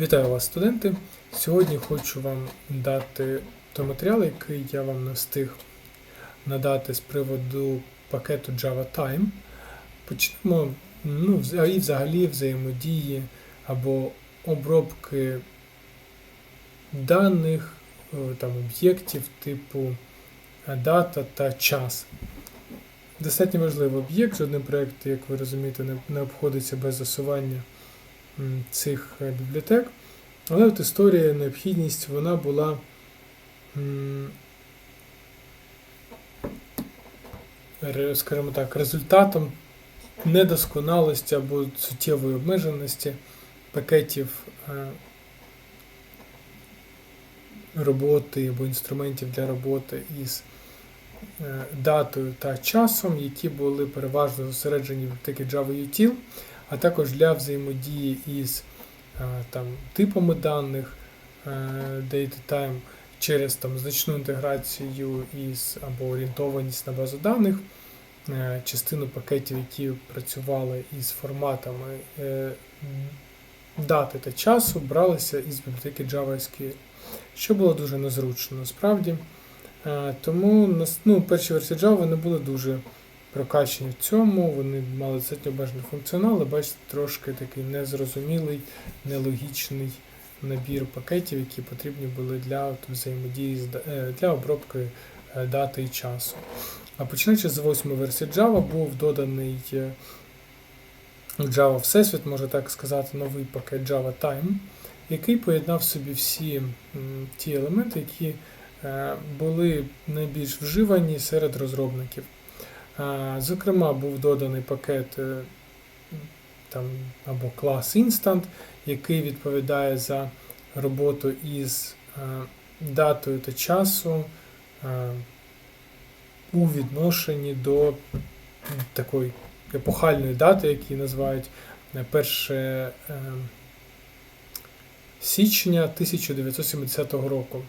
Вітаю вас, студенти! Сьогодні хочу вам дати той матеріал, який я вам не встиг надати з приводу пакету Java Time. Почнемо ну, і взагалі взаємодії або обробки даних, е, там, об'єктів типу е, дата та час. Достатньо важливий об'єкт, жодний проєкт, як ви розумієте, не, обходиться без засування цих е, бібліотек. Але от історія, необхідність, вона була скажімо так, результатом недосконалості або суттєвої обмеженості пакетів е, роботи або інструментів для роботи із е, датою та часом, які були переважно зосереджені в бібліотеки Java Util, а також для взаємодії із е, там, типами даних е, DataTime через там, значну інтеграцію із або орієнтованість на базу даних, е, частину пакетів, які працювали із форматами дати та часу, бралися із бібліотеки JavaSQL, що було дуже незручно насправді. Тому ну, перші версії Java не були дуже прокачані в цьому, вони мали достатньо обмежений функціонал, але бачите, трошки такий незрозумілий, нелогічний набір пакетів, які потрібні були для взаємодії е, для обробки е, дати і часу. А починаючи з восьмої версії Java був доданий е, Java Всесвіт, можна так сказати, новий пакет Java Time, який поєднав собі всі ті елементи, які були найбільш вживані серед розробників. Зокрема, був доданий пакет е, там, або клас Instant, який відповідає за роботу із е, датою та часу е, у відношенні до такої епохальної дати, які називають е, 1 е, січня 1970 року.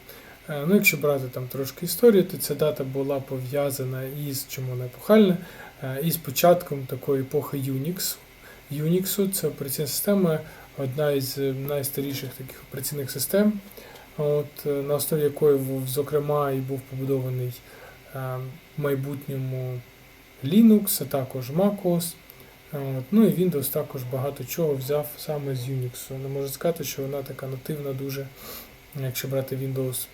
Е, Ну, якщо брати там трошки історію, то ця дата була пов'язана із чому вона епохальна, е, із початком такої епохи Unix. Unix це операційна система, одна із найстаріших таких операційних систем, от, е, на основі якої, зокрема, і був побудований е, в майбутньому Linux, а також MacOS. От, ну і Windows також багато чого взяв саме з Unix. Не можу сказати, що вона така нативна дуже, якщо брати Windows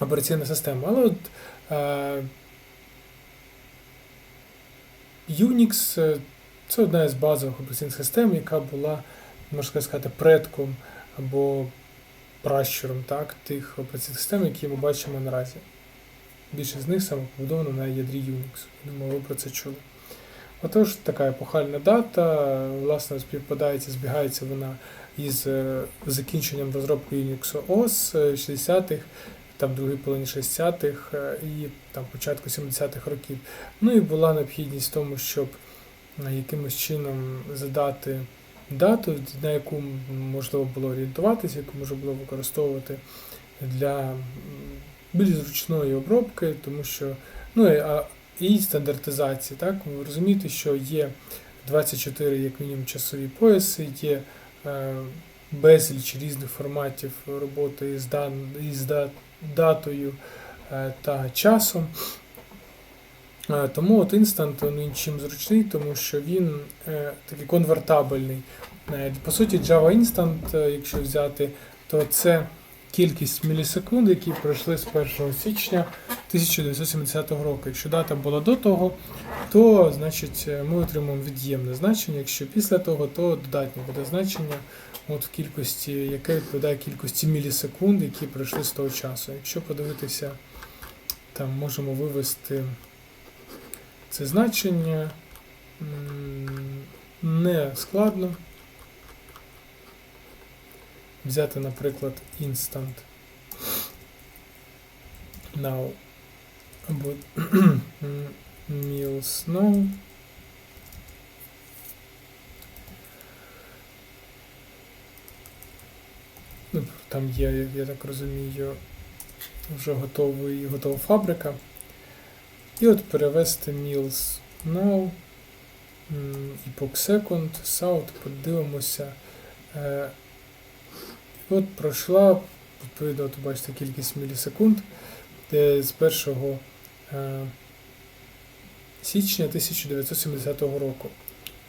операційна система. Але от е, Unix е, це одна із базових операційних систем, яка була, можна сказати, предком або пращуром так, тих операційних систем, які ми бачимо наразі. Більшість з них саме побудовано на ядрі Unix. Думаю, ви про це чули. Отож, така епохальна дата, власне, співпадається, збігається вона із е, закінченням розробки Unix OS е, 60-х, там другій половині 60-х е, і там початку 70-х років. Ну і була необхідність в тому, щоб е, якимось чином задати дату, на яку можливо було орієнтуватися, яку можна було використовувати для більш зручної обробки, тому що ну, і, стандартизації. Так? Ви розумієте, що є 24 як мінімум часові пояси, є е, безліч різних форматів роботи із, дан, із датою е, та часом. Е, Тому от інстант він чим зручний, тому що він е, такий конвертабельний. По суті, Java Instant, якщо взяти, то це кількість мілісекунд, які пройшли з 1 січня 1970 року. Якщо дата була до того, то значить е, ми отримаємо від'ємне значення. Якщо після того, то додатнє буде значення от в кількості, яке відповідає кількості мілісекунд, які пройшли з того часу. Якщо подивитися, там можемо вивести це значення. Не складно. Взяти, наприклад, instant now або meals now. Ну, Там є, я так розумію, вже готовий, готова фабрика. І от перевести meals now, epoch second, south, подивимося. Е, От пройшла, відповідно, от бачите, кількість мілісекунд де з 1 е, січня 1970 року.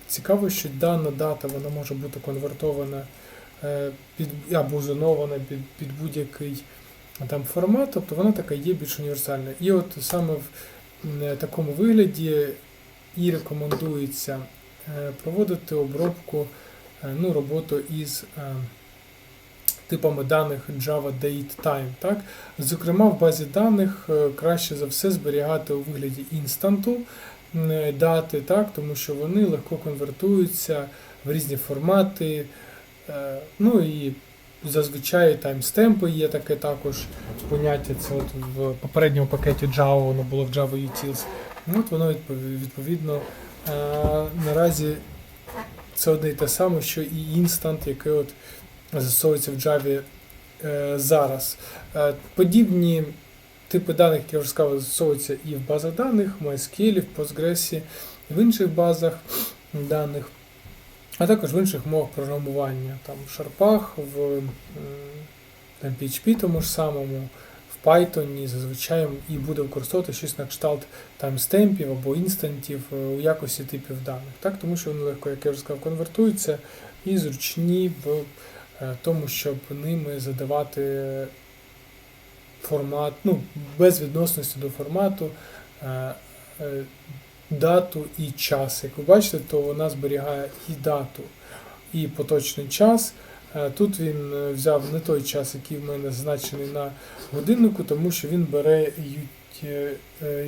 Цікаво, що дана дата вона може бути конвертована е, під, або зонована під, під будь-який там формат, тобто вона така є більш універсальна. І от саме в м, такому вигляді і рекомендується е, проводити обробку, е, ну, роботу із е, типами даних Java Date Time. Так? Зокрема, в базі даних е, краще за все зберігати у вигляді інстанту е, дати, так? тому що вони легко конвертуються в різні формати. Е, Ну і зазвичай таймстемпи є таке також поняття. Це от в попередньому пакеті Java воно було в Java Utils. Ну, От воно відповідно наразі це одне і те саме, що і інстант, який от застосовується в Java е, зараз. Е, подібні типи даних, як я вже сказав, застосовуються і в базах даних, в MySQL, в Postgres, і в інших базах даних, а також в інших мовах програмування, там в Sharp, в там, PHP тому ж самому, Python зазвичай і буде використовувати щось на кшталт таймстемпів або інстантів е, у якості типів даних. Так? Тому що вони легко, як я вже сказав, конвертуються і зручні в тому, щоб ними задавати формат, ну, без відносності до формату, е, е, дату і час. Як ви бачите, то вона зберігає і дату, і поточний час. Е, Тут він е, взяв не той час, який в мене зазначений на годиннику, тому що він бере UT, е,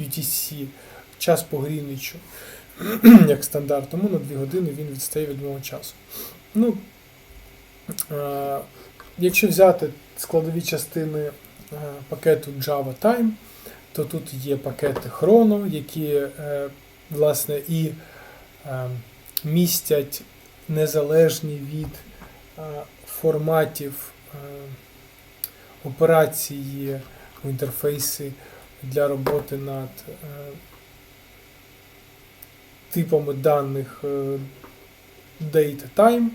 UTC, час по Грінвічу, як стандарт, тому на 2 години він відстає від мого часу. Ну, е, якщо взяти складові частини е, пакету Java Time, то тут є пакети Chrono, які е, власне і е, містять незалежні від е, форматів е, операції у інтерфейсі для роботи над е, типами даних е, Data Time.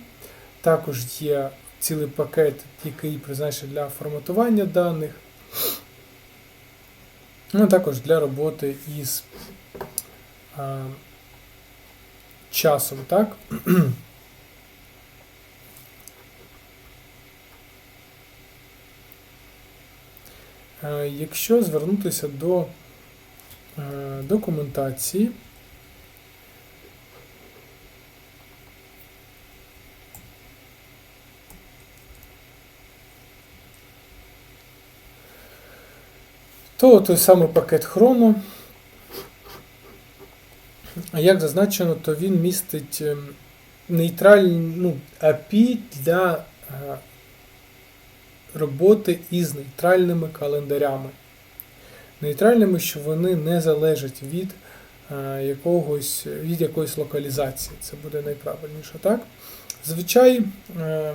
Також є цілий пакет, який призначений для форматування даних. Ну, також для роботи із а, часом, так? Е, Якщо звернутися до е, документації, то той самий пакет а як зазначено, то він містить ем, нейтральні ну, API для е, роботи із нейтральними календарями. Нейтральними, що вони не залежать від е, якогось, від якоїсь локалізації. Це буде найправильніше, так? Звичай е,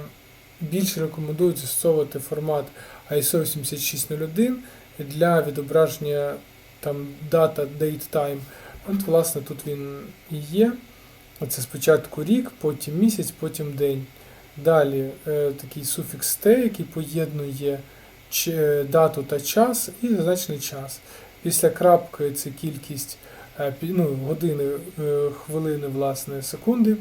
більше рекомендують застосовувати формат ISO 8601 для відображення там data, date time. От, власне, тут він і є. Оце спочатку рік, потім місяць, потім день. Далі е, такий суфікс T, який поєднує ч- дату та час і зазначений час. Після крапки це кількість е, ну, години, е, хвилини, власне, секунди.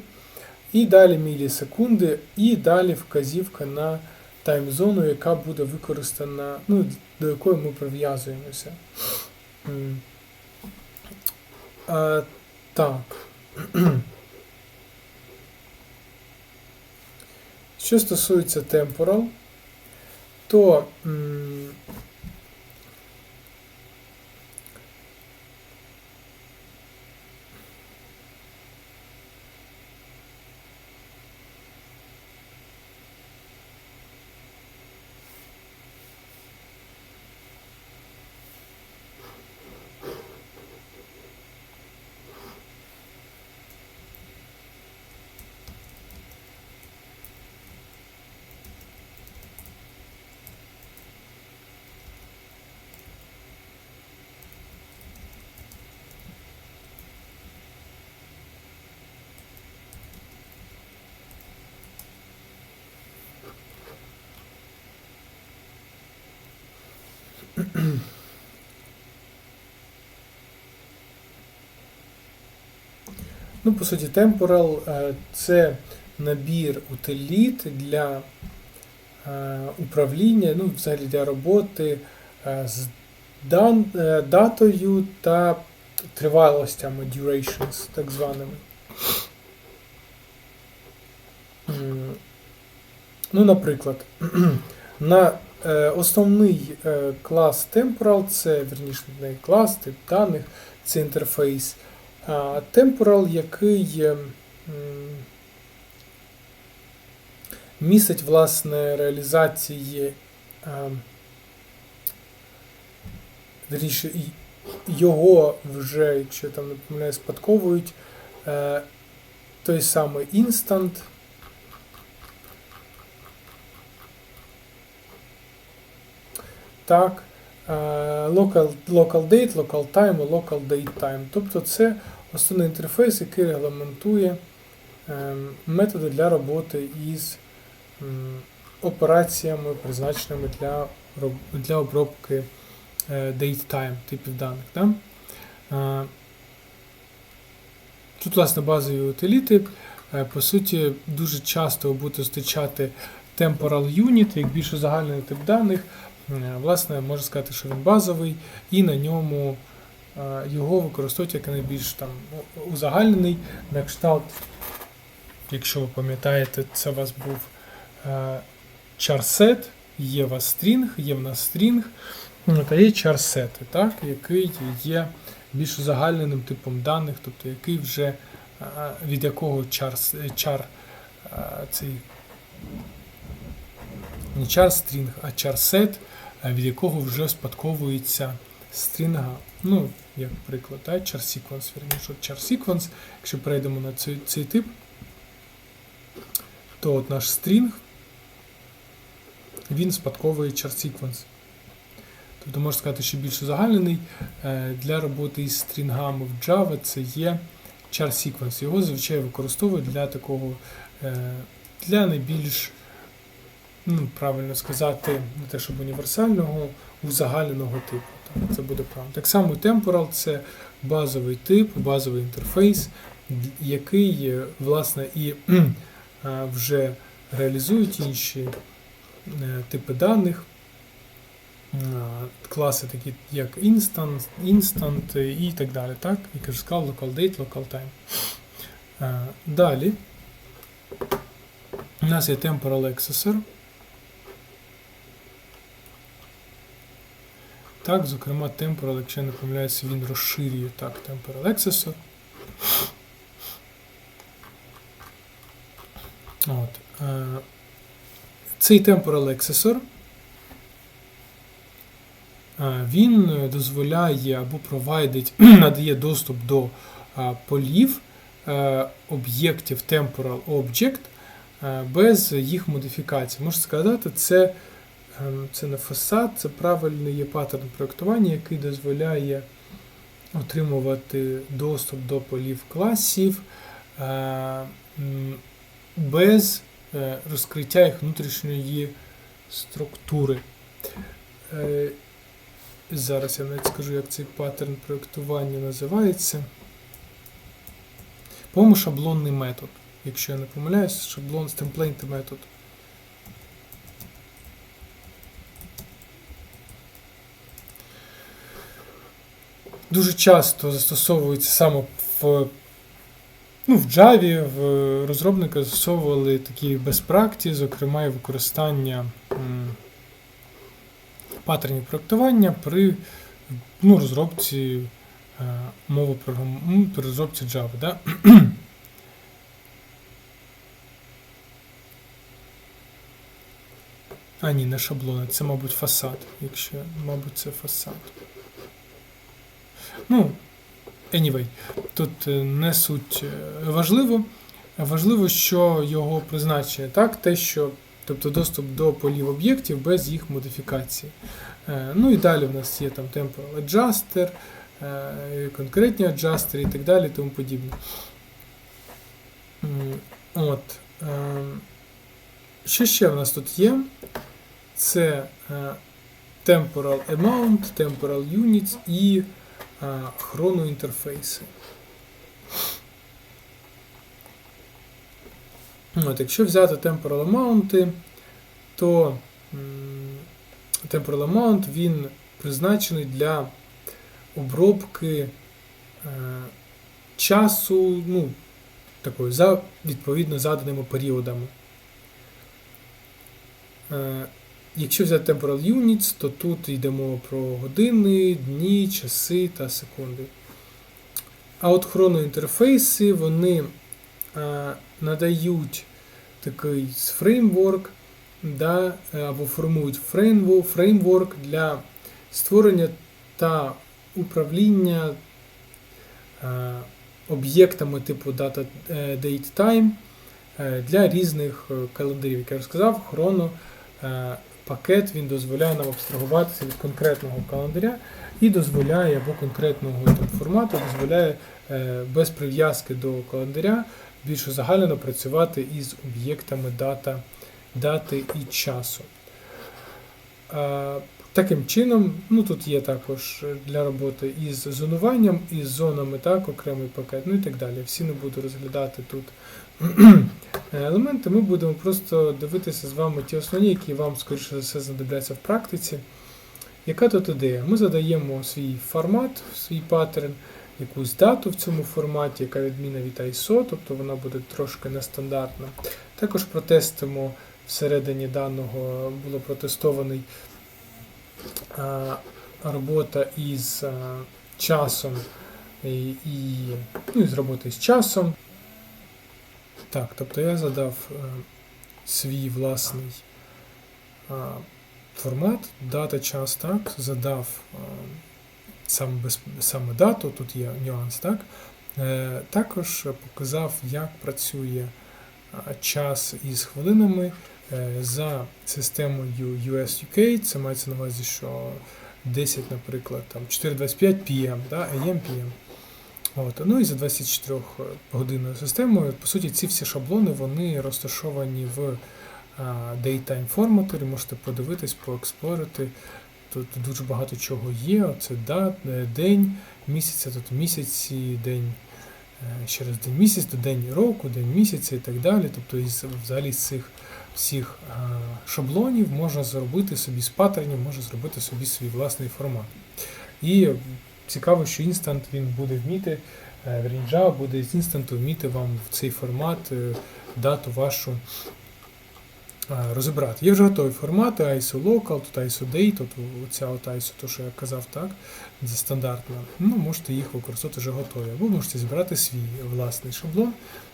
І далі мілісекунди, і далі вказівка на таймзону, яка буде використана, ну, до якої ми прив'язуємося. А, так. Що стосується темпорал, то Ну, по суті, temporal е, це набір утиліт для е, управління, ну, взагалі для роботи е, з дан, датою та тривалостями, durations, так званими. Ну, наприклад, на основний клас Temporal, це верніше не клас, тип даних, це інтерфейс. Temporal, який е, містить власне реалізації е, його вже, якщо там не помиляю, спадковують е, той самий instant. Так, local, local date, local time local date time. Тобто це основний інтерфейс, який регламентує е, методи для роботи із операціями, призначеними для, для обробки е, date time типів даних. Да? Е, Тут, власне, базові утиліти. Е, По суті, дуже часто ви будете зустрічати temporal unit, як більш загальний тип даних. Е, Власне, можна сказати, що він базовий, і на ньому е, його використовують як найбільш там узагальнений на кшталт. Якщо ви пам'ятаєте, це у вас був е, charset, є у вас string, є в нас string, ну, та є charset, так, який є більш узагальненим типом даних, тобто який вже від якого char е, цей не string, а charset, е, від якого вже спадковується стрінга. Ну, як приклад, да, char sequence, вірніше, от char sequence, якщо перейдемо на цей, цей тип, то от наш стрінг, він спадковує char sequence. Тобто можна сказати, що більш узагальнений е, для роботи із стрінгами в Java це є char sequence. Його зазвичай використовують для такого, е, для найбільш, ну, правильно сказати, не те, щоб універсального, узагальненого типу. Так, це буде правильно. Так само temporal це базовий тип, базовий інтерфейс, який, е, власне, і вже реалізують інші е, типи даних. Класи такі як instant, instant і так далі. Так? Як я вже сказав, local date, local time. Далі у нас є temporal accessor. Так, зокрема, temporal, якщо я не помиляюся, він розширює так, temporal accessor. От. е, Цей temporal accessor е, він дозволяє або провайдить, надає доступ до е, полів об'єктів temporal object без їх модифікацій. Можна сказати, це, це не фасад, це правильний є паттерн проєктування, який дозволяє отримувати доступ до полів класів е, без е, розкриття їх внутрішньої структури. Е, Зараз я навіть скажу, як цей паттерн проєктування називається. По-моєму, шаблонний метод. Якщо я не помиляюсь, шаблон з template метод. Дуже часто застосовується саме в, ну, в Java, в розробники застосовували такі practice, зокрема і використання паттернів проєктування при ну, розробці е, мови програм... при розробці Java. Да? А, ні, не шаблони, це, мабуть, фасад. Якщо, мабуть, це фасад. Ну, anyway, тут е, не суть е, важливо. Важливо, що його призначення так, те, що, тобто доступ до полів об'єктів без їх модифікації. Е, Ну і далі в нас є там temporal adjuster, конкретні аджастери і так далі, тому подібне. От. Що ще в нас тут є? Це temporal amount, temporal units і хроноінтерфейси. От, якщо взяти temporal amount, то temporal amount він призначений для обробки е, часу, ну, такою, за відповідно заданими періодами. Е, Якщо взяти temporal units, то тут йдемо про години, дні, часи та секунди. А от хроноінтерфейси вони е, надають такий фреймворк, да, або формують фреймворк, для створення та управління об'єктами типу data, е, date time е, для різних е, календарів. Як я вже сказав, хроно пакет він дозволяє нам абстрагуватися від конкретного календаря і дозволяє або конкретного там, формату, дозволяє е, без прив'язки до календаря більш узагальнено працювати із об'єктами дата, дати і часу. Е, Таким чином, ну тут є також для роботи із зонуванням, із зонами, так, окремий пакет, ну і так далі. Всі не буду розглядати тут елементи. Ми будемо просто дивитися з вами ті основні, які вам, скоріше за все, знадобляться в практиці. Яка тут ідея? Ми задаємо свій формат, свій паттерн, якусь дату в цьому форматі, яка відміна від ISO, тобто вона буде трошки нестандартна. Також протестимо всередині даного було протестований а, робота із а, часом і, і, ну, із роботи з часом. Так, тобто я задав е, свій власний а, формат, дата, час, так, задав а, саме, без, саме дату, тут є нюанс, так. Е, також показав, як працює час із хвилинами е, за системою US-UK. Це мається на увазі, що 10, наприклад, там 4.25 PM, да, AM, PM. От, ну і за 24 годинною системою, по суті, ці всі шаблони вони розташовані в а, Daytime форматорі. Можете подивитись, поексплорити. Тут дуже багато чого є. Це дат, е, день місяця, тут місяці, день, е, ще раз день місяць, то день року, день місяця і так далі. Тобто, із взагалі з цих всіх шаблонів можна зробити собі з паттернів, можна зробити собі свій власний формат. І цікаво, що інстант він буде вміти, е, Java буде з інстанту вміти вам в цей формат е, дату вашу е, розібрати. Є вже готові формати ISO Local, тут ISO Date, тут оця от ISO, то, що я казав, так, це стандартно. Ну, можете їх використовувати вже готові. Або можете зібрати свій власний шаблон,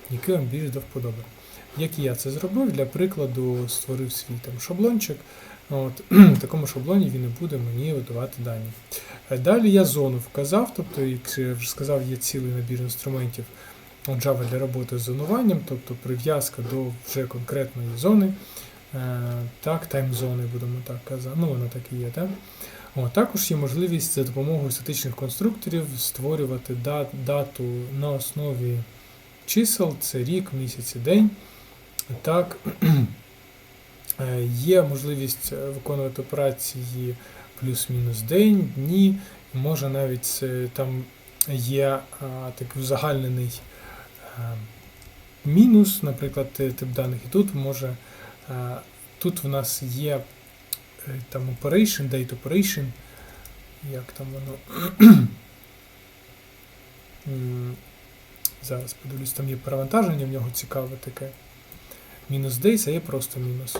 який вам більш до вподоби. Як і я це зробив, для прикладу створив свій там шаблончик. От, В такому шаблоні він і буде мені видавати дані. Е, Далі я зону вказав, тобто, як я вже сказав, є цілий набір інструментів Java для роботи з зонуванням, тобто прив'язка до вже конкретної зони. Е, Так, тайм-зони, будемо так казати. Ну, воно так і є, так? О, також є можливість за допомогою статичних конструкторів створювати дат, дату на основі чисел, це рік, місяць і день. Так, є можливість е, виконувати операції плюс-мінус день, дні. Може навіть там є такий узагальнений мінус, наприклад, тип даних. І тут може тут в нас є е, там operation, date operation. Як там воно? Зараз подивлюсь, там є перевантаження, в нього цікаве таке. Мінус days, а є просто мінус.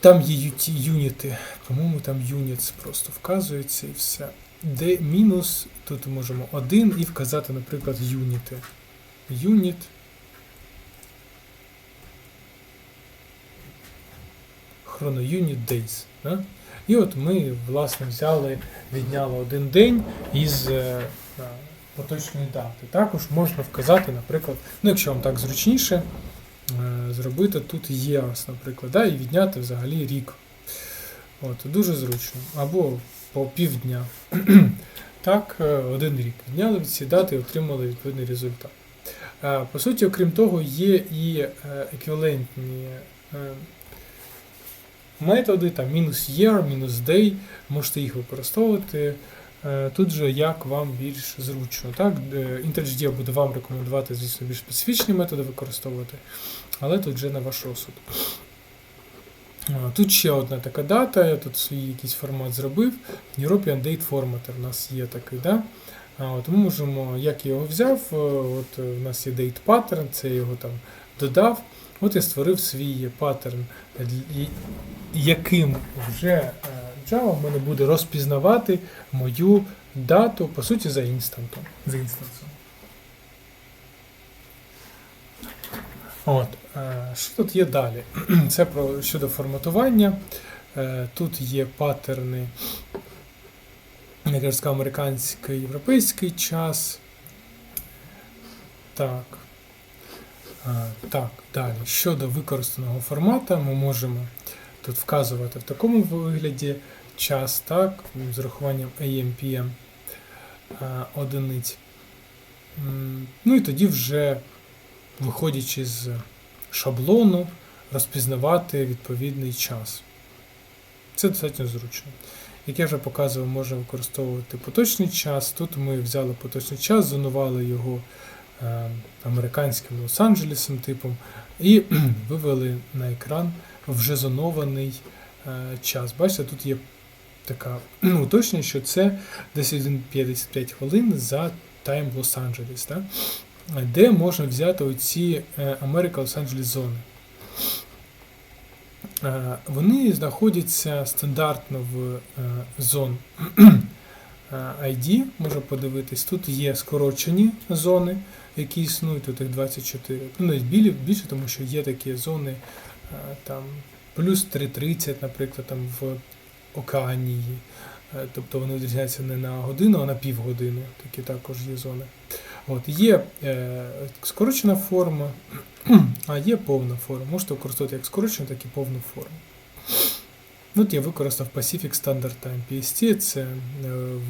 Там є юніти, по-моєму, там units просто вказується і все. Де мінус, тут можемо один і вказати, наприклад, юніти. Юніт. Chrono Unit Days. Да? І от ми, власне, взяли, відняли один день із е, е, поточної дати. Також можна вказати, наприклад, ну, якщо вам так зручніше, зробити тут ЄАС, наприклад, да, і відняти взагалі рік. От, дуже зручно. Або по півдня. так, е, один рік. Відняли від дати і отримали відповідний результат. Е, По суті, окрім того, є і е, еквівалентні методи, там мінус year, мінус day, можете їх використовувати. Е, Тут же як вам більш зручно. Так? Е, IntelliJ буде вам рекомендувати, звісно, більш специфічні методи використовувати, але тут вже на ваш розсуд. Тут ще одна така дата, я тут свій якийсь формат зробив. European Date Formatter у нас є такий, да? От ми можемо, як я його взяв, е, от е, у нас є date pattern, це я його там додав. От я створив свій паттерн, е, яким вже е, Java в мене буде розпізнавати мою дату, по суті, за інстантом. За інстансом. От, е, що тут є далі? Це про щодо форматування. Е, Тут є паттерни, як я сказав, американський європейський час. Так. Е, Так, далі. Щодо використаного формату, ми можемо тут вказувати в такому вигляді час, так, з урахуванням AM, PM е, одиниць. Ну і тоді вже виходячи з шаблону, розпізнавати відповідний час. Це достатньо зручно. Як я вже показував, можна використовувати поточний час. Тут ми взяли поточний час, зонували його е, американським Лос-Анджелесом типом, і вивели на екран вже зонований е, час. Бачите, тут є така ну, уточнення, що це десь 1,55 хвилин за тайм Лос-Анджелес. Так? де можна взяти оці е, Америка Лос-Анджелес зони. Е, Вони знаходяться стандартно в е, зон е, ID, можна подивитись. Тут є скорочені зони, які існують, тут їх 24. Ну, навіть більше, тому що є такі зони е, там плюс 3.30, наприклад, там в Океанії. Е, Тобто вони відрізняються не на годину, а на півгодини. Такі також є зони. От, є е, скорочена форма, а є повна форма. Можете використовувати як скорочену, так і повну форму. От я використав Pacific Standard Time PST, це е,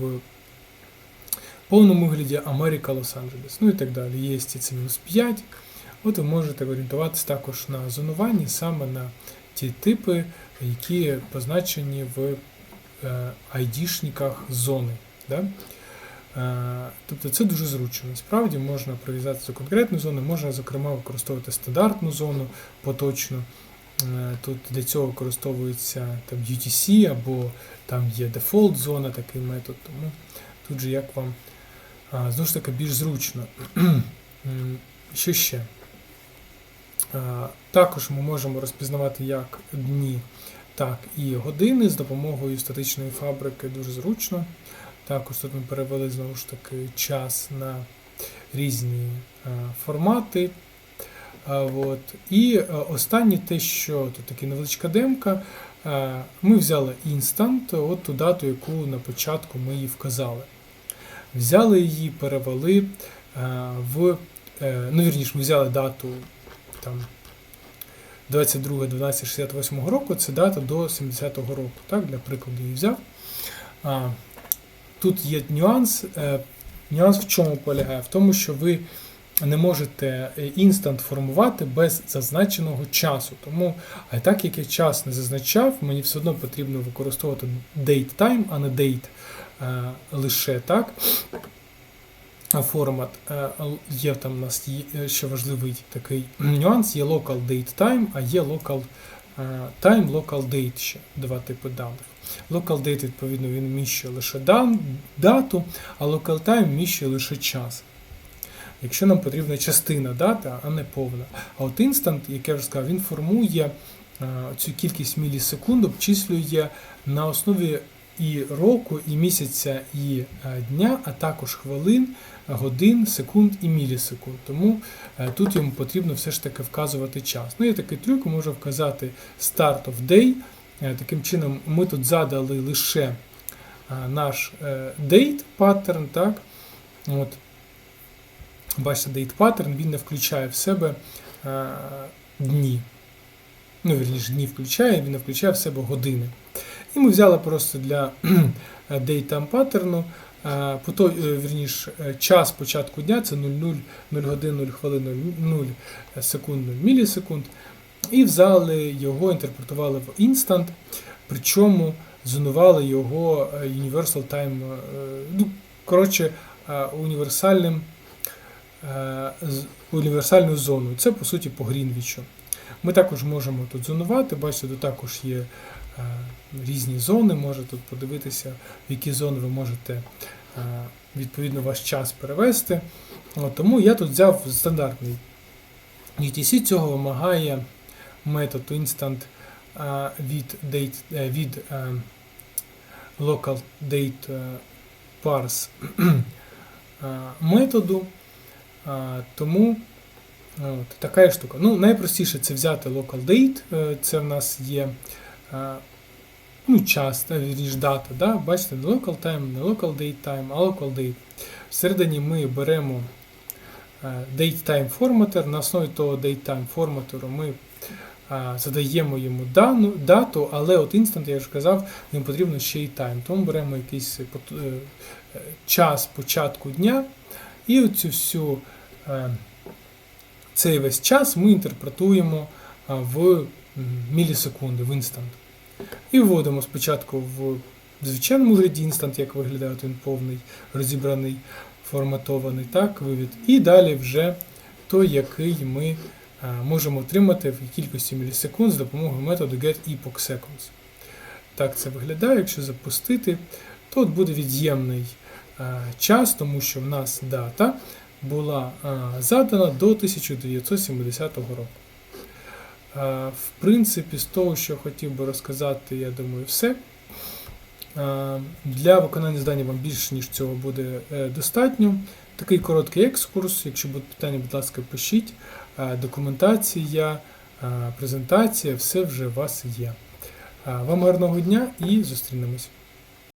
в повному вигляді Америка Лос-Анджелес, ну і так далі. Є це мінус 5. От ви можете орієнтуватися також на зонуванні саме на ті типи, які позначені в е, ID-шниках зони. Да? Е, Тобто це дуже зручно. Насправді можна прив'язати до конкретної зони, можна, зокрема, використовувати стандартну зону поточну. Е, Тут для цього використовується там UTC або там є дефолт зона, такий метод. Тому тут же як вам знову ж таки більш зручно. Що ще? А, Також ми можемо розпізнавати як дні, так і години з допомогою статичної фабрики дуже зручно. Також тут ми перевели знову ж таки час на різні е, формати. От. І е, останнє те, що тут така невеличка демка. е, Ми взяли інстант, от ту дату, яку на початку ми її вказали. Взяли її, перевели е, в. е, Ну, вірніше, ми взяли дату там 22.12.68 року, це дата до 70-го року. Так, для прикладу її взяв. А, Тут є нюанс. Е, Нюанс в чому полягає? В тому, що ви не можете е, інстант формувати без зазначеного часу. Тому, а так як я час не зазначав, мені все одно потрібно використовувати date time, а не date е, лише так. Формат Е, є там у нас е, ще важливий такий нюанс: є local date time, а є local е, time, local date ще два типи даних. Local date, відповідно, він вміщує лише дату, а local time вміщує лише час. Якщо нам потрібна частина дати, а не повна. А от instant, як я вже сказав, він формує цю кількість мілісекунд, обчислює на основі і року, і місяця, і е, дня, а також хвилин, годин, секунд і мілісекунд. Тому е, тут йому потрібно все ж таки вказувати час. Ну, є такий трюк, можна вказати start of day. Е, Таким чином, ми тут задали лише наш date pattern, так? От. Бачите, date pattern, він не включає в себе дні. Ну, вірніше, дні включає, він не включає в себе години. І ми взяли просто для daytime паттерну, е, е, вірніше, е, час початку дня це 00, 0 годин, 0 хвилин, 0 секунд, 0 мілісекунд. і взяли його, інтерпретували в інстант, причому зонували його е, Universal Time, е, ну, коротше, е, універсальним, е, універсальну зону. Це по суті по Грінвічу. Ми також можемо тут зонувати, бачите, тут також є е, різні зони, можете тут подивитися, в які зони ви можете е, відповідно ваш час перевести. Тому я тут взяв стандартний UTC, цього вимагає метод instant е, від, date, е, від е, local date е, parse е, методу. Е, Тому От, така штука. Ну, найпростіше це взяти local date. е, Це в нас є е, ну, час, та, дата. Да? Бачите, не local time, не local date time, а local date. Всередині ми беремо е, date time форматор. На основі того date time форматору ми е, задаємо йому дану, дату, але от instant, я вже казав, їм потрібно ще й time. Тому беремо якийсь е, час початку дня і оцю всю. цей весь час ми інтерпретуємо в мілісекунди, в інстант. І вводимо спочатку в звичайному вигляді інстант, як виглядає він повний, розібраний, форматований, так, вивід. І далі вже той, який ми а, можемо отримати в кількості мілісекунд з допомогою методу getEpochSeconds. Так це виглядає. Якщо запустити, то от буде від'ємний а, час, тому що в нас дата була а, задана до 1970 року. А, В принципі, з того, що хотів би розказати, я думаю, все. Для виконання завдання вам більше, ніж цього буде е, достатньо. Такий короткий екскурс. Якщо будуть питання, будь ласка, пишіть. Документація, презентація, все вже у вас є. Вам гарного дня і зустрінемось.